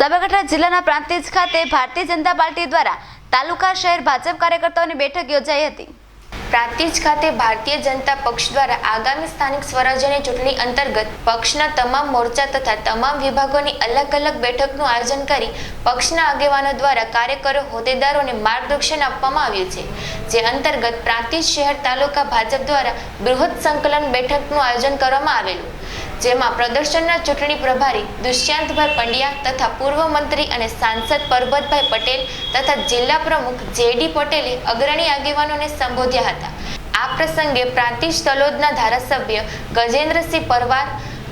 સાબરકાંઠા જિલ્લાના પ્રાંતિજ ખાતે ભારતીય જનતા પાર્ટી દ્વારા તાલુકા શહેર ભાજપ કાર્યકર્તાઓની બેઠક યોજાઈ હતી. પ્રાંતિજ ખાતે ભારતીય જનતા પક્ષ દ્વારા આગામી સ્થાનિક સ્વરાજ્યની ચૂંટણી અંતર્ગત પક્ષના તમામ મોરચા તથા તમામ વિભાગોની અલગ અલગ બેઠકનું આયોજન કરી પક્ષના આગેવાનો દ્વારા કાર્યકરો, હોદ્દેદારોને માર્ગદર્શન આપવામાં આવ્યું છે. જે અંતર્ગત પ્રાંતિજ શહેર તાલુકા ભાજપ દ્વારા બૃહદ સંકલન બેઠકનું આયોજન કરવામાં આવેલું. જેમાં પ્રદર્શનના ચૂંટણી પ્રભારી દુષ્યંતભાઈ પંડ્યા તથા પૂર્વ મંત્રી અને સાંસદ પરબતભાઈ પટેલ તથા જિલ્લા પ્રમુખ જેડી પટેલે અગ્રણી આગેવાનોને સંબોધ્યા હતા. આ પ્રસંગે પ્રાંતિજ તલોદના ધારાસભ્ય ગજેન્દ્રસિંહ પરવાર,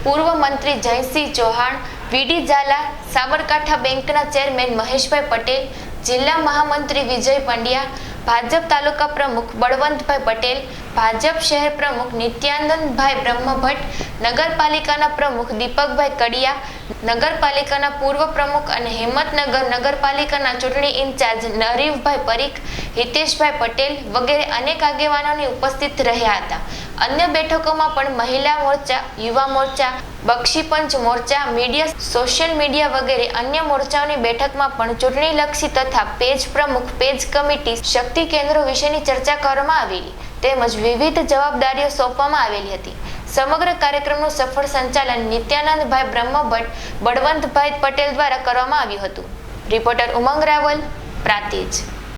પૂર્વ મંત્રી જયસિંહ ચૌહાણ, વીડી ઝાલા, સાબરકાંઠા બેંકના ચેરમેન મહેશભાઈ પટેલ, જિલ્લા મહામંત્રી વિજય પંડ્યા ભાજપ તાલુકા પ્રમુખ બળવંતભાઈ પટેલ, ભાજપ શહેર પ્રમુખ નિત્યાનંદભાઈ બ્રહ્મભટ્ટ, નગરપાલિકાના પ્રમુખ દીપકભાઈ કડિયા, નગરપાલિકાના પૂર્વ પ્રમુખ અને હિંમતનગર નગરપાલિકાના ચૂંટણી ઇન્ચાર્જ નરીફભાઈ પરીખ, હિતેશભાઈ પટેલ વગેરે અનેક આગેવાનોની ઉપસ્થિત રહ્યા હતા. અન્ય બેઠકોમાં પણ મહિલા મોરચા, યુવા મોરચા બક્ષીપંચ મોરચા, મીડિયા, સોશિયલ મીડિયા વગેરે અન્ય મોરચાઓની બેઠકમાં પણ ચૂંટણીલક્ષી તથા પેજ પ્રમુખ, પેજ કમિટી શક્તિ કેન્દ્રો વિશેની ચર્ચા કરવામાં આવેલી, તેમજ વિવિધ જવાબદારીઓ સોંપવામાં આવેલી હતી. સમગ્ર કાર્યક્રમનું સફળ સંચાલન નિત્યાનંદભાઈ બ્રહ્મભટ્ટ, બળવંતભાઈ પટેલ દ્વારા કરવામાં આવ્યું હતું. રિપોર્ટર ઉમંગ રાવલ, પ્રાંતિજ.